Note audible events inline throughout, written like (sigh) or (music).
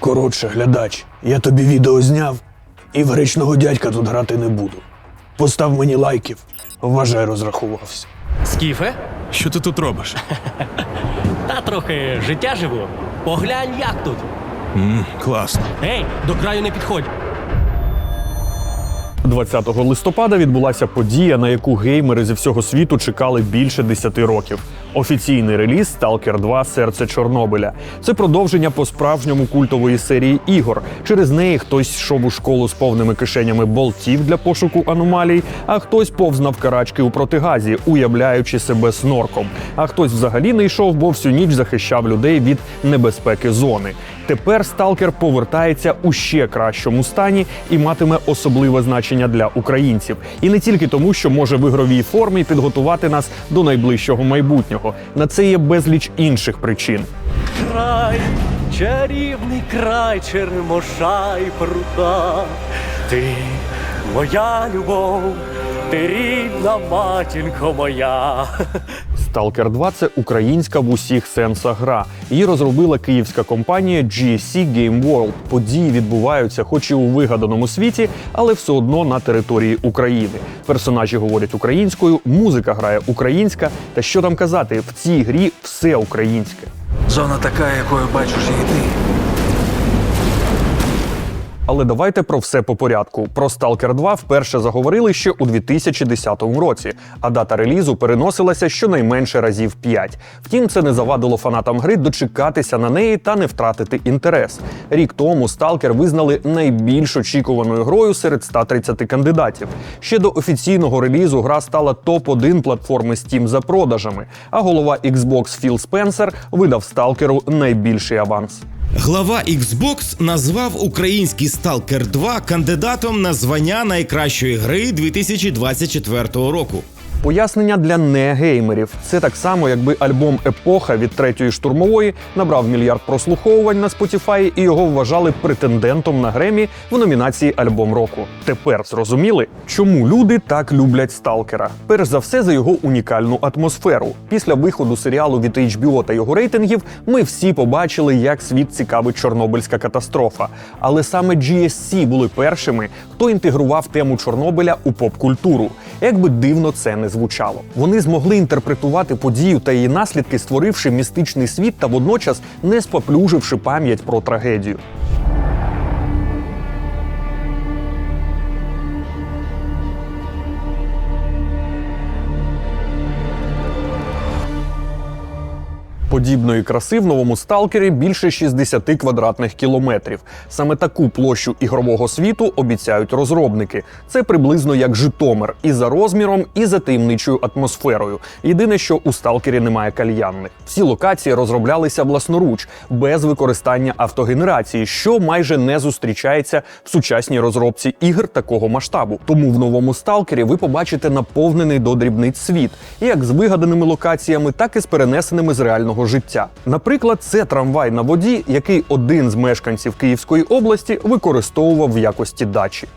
Коротше, глядач, я тобі відео зняв і в гречного дядька тут грати не буду. Постав мені лайків, вважай, розрахувався. Скіфе? Що ти тут робиш? (laughs) Та трохи життя живу. Поглянь, як тут. м класно. Ей, до краю не підходь. 20 листопада відбулася подія, на яку геймери зі всього світу чекали більше 10 років. Офіційний реліз Stalker 2 Серце Чорнобиля. Це продовження по справжньому культової серії ігор. Через неї хтось йшов у школу з повними кишенями болтів для пошуку аномалій, а хтось повзнав карачки у протигазі, уявляючи себе снорком. А хтось взагалі не йшов, бо всю ніч захищав людей від небезпеки зони. Тепер сталкер повертається у ще кращому стані і матиме особливе значення для українців. І не тільки тому, що може в ігровій формі підготувати нас до найближчого майбутнього. На це є безліч інших причин. Край, чарівний край черемоша і прута. Ти моя любов, ти рідна матінко моя. Stalker 2 – це українська в усіх сенсах гра. Її розробила київська компанія GSC Game World. Події відбуваються, хоч і у вигаданому світі, але все одно на території України. Персонажі говорять українською, музика грає українська. Та що там казати, в цій грі все українське. Зона така, якою бачиш її ти. Але давайте про все по порядку. Про Stalker 2 вперше заговорили ще у 2010 році, а дата релізу переносилася щонайменше разів 5. Втім, це не завадило фанатам гри дочекатися на неї та не втратити інтерес. Рік тому Stalker визнали найбільш очікуваною грою серед 130 кандидатів. Ще до офіційного релізу гра стала топ-1 платформи Steam за продажами. А голова Xbox Філ Спенсер видав Сталкеру найбільший аванс. Глава Xbox назвав український Stalker 2 кандидатом на звання найкращої гри 2024 року. Пояснення для негеймерів. Це так само, якби альбом Епоха від третьої штурмової набрав мільярд прослуховувань на Spotify і його вважали претендентом на Гремі в номінації Альбом року. Тепер зрозуміли, чому люди так люблять сталкера. Перш за все за його унікальну атмосферу. Після виходу серіалу від HBO та його рейтингів ми всі побачили, як світ цікавить Чорнобильська катастрофа. Але саме GSC були першими, хто інтегрував тему Чорнобиля у поп-культуру. Як би дивно це не звучало. Вони змогли інтерпретувати подію та її наслідки, створивши містичний світ та водночас не споплюживши пам'ять про трагедію. Подібної краси в новому сталкері більше 60 квадратних кілометрів. Саме таку площу ігрового світу обіцяють розробники. Це приблизно як Житомир і за розміром, і за таємничою атмосферою. Єдине, що у сталкері немає кальянних. Всі локації розроблялися власноруч, без використання автогенерації, що майже не зустрічається в сучасній розробці ігр такого масштабу. Тому в новому сталкері ви побачите наповнений до дрібниць світ, як з вигаданими локаціями, так і з перенесеними з реального життя. Наприклад, це трамвай на воді, який один з мешканців Київської області використовував в якості дачі.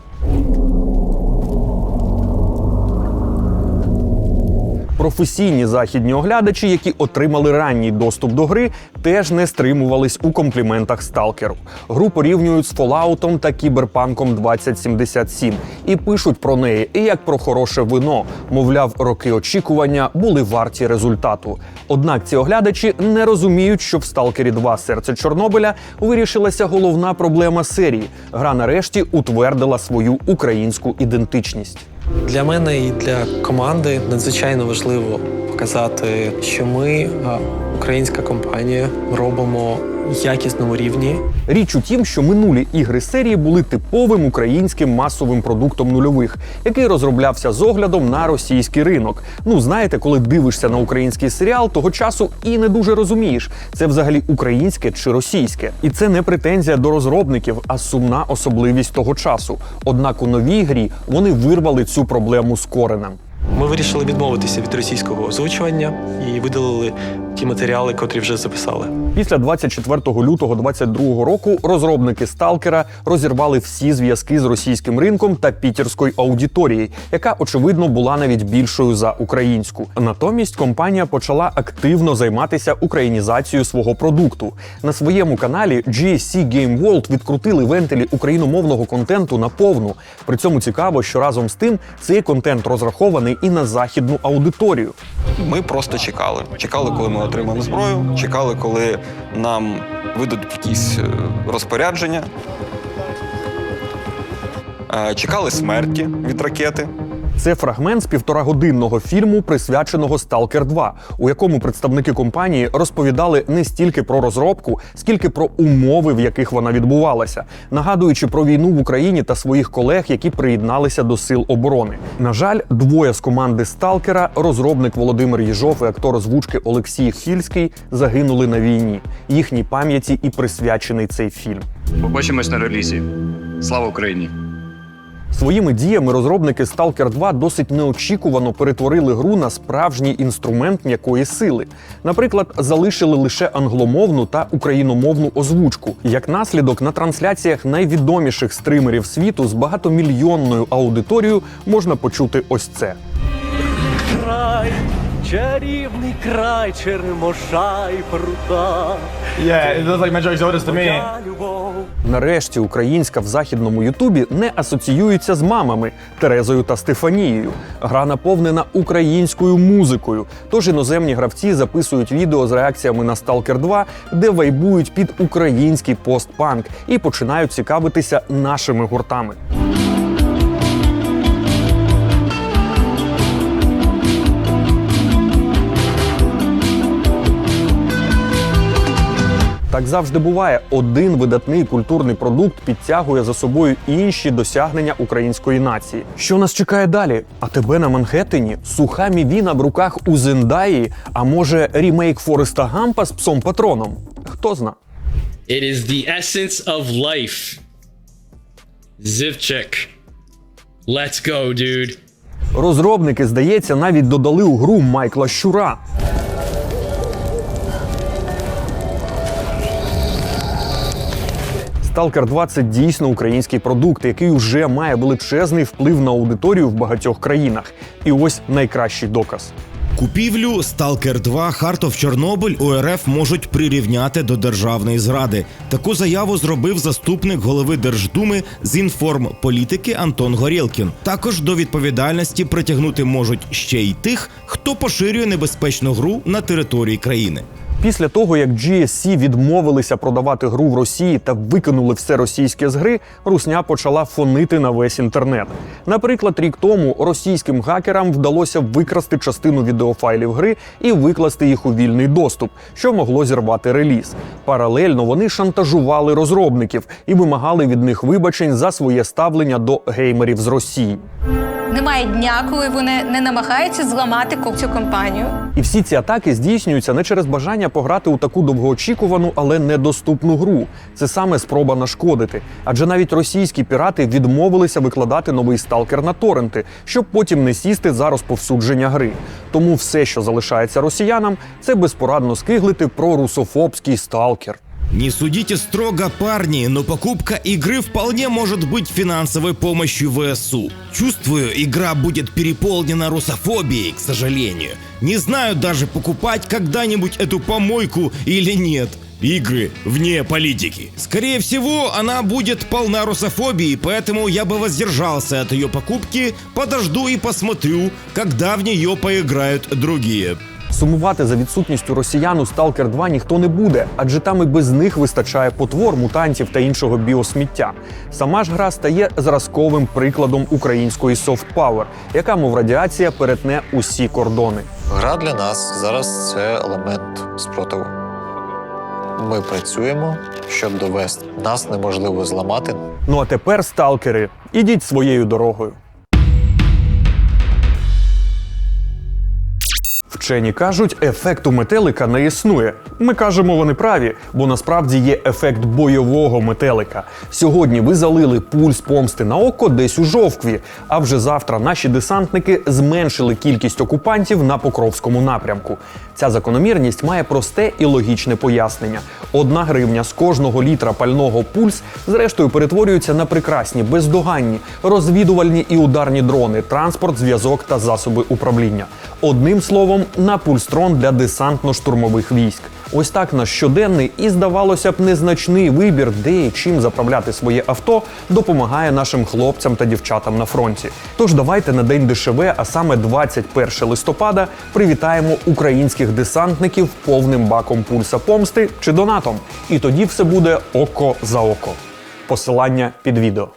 Професійні західні оглядачі, які отримали ранній доступ до гри, теж не стримувались у компліментах сталкеру. Гру порівнюють з Fallout та Кіберпанком 2077 і пишуть про неї і як про хороше вино. Мовляв, роки очікування були варті результату. Однак ці оглядачі не розуміють, що в Сталкері 2 серце Чорнобиля вирішилася головна проблема серії. Гра нарешті утвердила свою українську ідентичність. Для мене і для команди надзвичайно важливо показати, що ми, українська компанія, робимо якісному рівні Річ у тім, що минулі ігри серії були типовим українським масовим продуктом нульових, який розроблявся з оглядом на російський ринок. Ну знаєте, коли дивишся на український серіал, того часу і не дуже розумієш, це взагалі українське чи російське. І це не претензія до розробників, а сумна особливість того часу. Однак у новій грі вони вирвали цю проблему з коренем. Ми вирішили відмовитися від російського озвучування і видалили ті матеріали, котрі вже записали. Після 24 лютого 22 року розробники Сталкера розірвали всі зв'язки з російським ринком та пітерською аудиторією, яка очевидно була навіть більшою за українську. Натомість компанія почала активно займатися українізацією свого продукту. На своєму каналі GSC Game World відкрутили вентилі україномовного контенту на повну. При цьому цікаво, що разом з тим цей контент розрахований і на західну аудиторію. Ми просто чекали. Чекали, коли ми отримаємо зброю, чекали, коли нам видадуть якісь е, розпорядження. Е, Чекали смерті від ракети. Це фрагмент з півторагодинного фільму, присвяченого Stalker 2, у якому представники компанії розповідали не стільки про розробку, скільки про умови, в яких вона відбувалася, нагадуючи про війну в Україні та своїх колег, які приєдналися до сил оборони. На жаль, двоє з команди Сталкера, розробник Володимир Єжов і актор озвучки Олексій Хільський, загинули на війні. Їхній пам'яті і присвячений цей фільм. Побачимось на релізі. Слава Україні! Своїми діями розробники Stalker 2 досить неочікувано перетворили гру на справжній інструмент м'якої сили. Наприклад, залишили лише англомовну та україномовну озвучку. Як наслідок, на трансляціях найвідоміших стримерів світу з багатомільйонною аудиторією можна почути ось це. Край, чарівний край, черемоша і прута. Yeah, it looks like Metro Exodus to me. Нарешті українська в західному Ютубі не асоціюється з мамами Терезою та Стефанією. Гра наповнена українською музикою. Тож іноземні гравці записують відео з реакціями на Stalker 2, де вайбують під український постпанк і починають цікавитися нашими гуртами. Так завжди буває. Один видатний культурний продукт підтягує за собою інші досягнення української нації. Що нас чекає далі? А тебе на Манхеттені? Суха мівіна в руках у Зендаї? А може рімейк Фореста Гампа з псом патроном? Хто зна? It is the essence of life. Zivchik. Let's go, dude. Розробники, здається, навіть додали у гру Майкла Щура. Stalker 2 – це дійсно український продукт, який уже має величезний вплив на аудиторію в багатьох країнах. І ось найкращий доказ. Купівлю Stalker 2 Heart of Чорнобиль у РФ можуть прирівняти до державної зради. Таку заяву зробив заступник голови Держдуми з інформполітики Антон Горєлкін. Також до відповідальності притягнути можуть ще й тих, хто поширює небезпечну гру на території країни. Після того, як GSC відмовилися продавати гру в Росії та викинули все російське з гри, русня почала фонити на весь інтернет. Наприклад, рік тому російським хакерам вдалося викрасти частину відеофайлів гри і викласти їх у вільний доступ, що могло зірвати реліз. Паралельно вони шантажували розробників і вимагали від них вибачень за своє ставлення до геймерів з Росії. Немає дня, коли вони не намагаються зламати цю компанію. І всі ці атаки здійснюються не через бажання пограти у таку довгоочікувану, але недоступну гру. Це саме спроба нашкодити. Адже навіть російські пірати відмовилися викладати новий сталкер на торренти, щоб потім не сісти за розповсюдження гри. Тому все, що залишається росіянам, це безпорадно скиглити про русофобський сталкер. Не судите строго, парни, но покупка игры вполне может быть финансовой помощью ВСУ. Чувствую, игра будет переполнена русофобией, к сожалению. Не знаю даже, покупать когда-нибудь эту помойку или нет. Игры вне политики. Скорее всего, она будет полна русофобии, поэтому я бы воздержался от ее покупки, подожду и посмотрю, когда в нее поиграют другие. Сумувати за відсутністю росіян у Stalker 2 ніхто не буде, адже там і без них вистачає потвор, мутантів та іншого біосміття. Сама ж гра стає зразковим прикладом української power, яка, мов радіація, перетне усі кордони. Гра для нас зараз це елемент спротиву. Ми працюємо, щоб довести. Нас неможливо зламати. Ну а тепер, сталкери, ідіть своєю дорогою. Вчені кажуть, ефекту метелика не існує. Ми кажемо, вони праві, бо насправді є ефект бойового метелика. Сьогодні ви залили пульс помсти на око десь у жовкві. А вже завтра наші десантники зменшили кількість окупантів на Покровському напрямку. Ця закономірність має просте і логічне пояснення. Одна гривня з кожного літра пального пульс, зрештою, перетворюється на прекрасні, бездоганні, розвідувальні і ударні дрони, транспорт, зв'язок та засоби управління. Одним словом, на пульстрон для десантно-штурмових військ. Ось так наш щоденний і, здавалося б, незначний вибір, де і чим заправляти своє авто, допомагає нашим хлопцям та дівчатам на фронті. Тож давайте на день ДШВ, а саме 21 листопада, привітаємо українських десантників повним баком пульса помсти чи донатом. І тоді все буде око за око. Посилання під відео.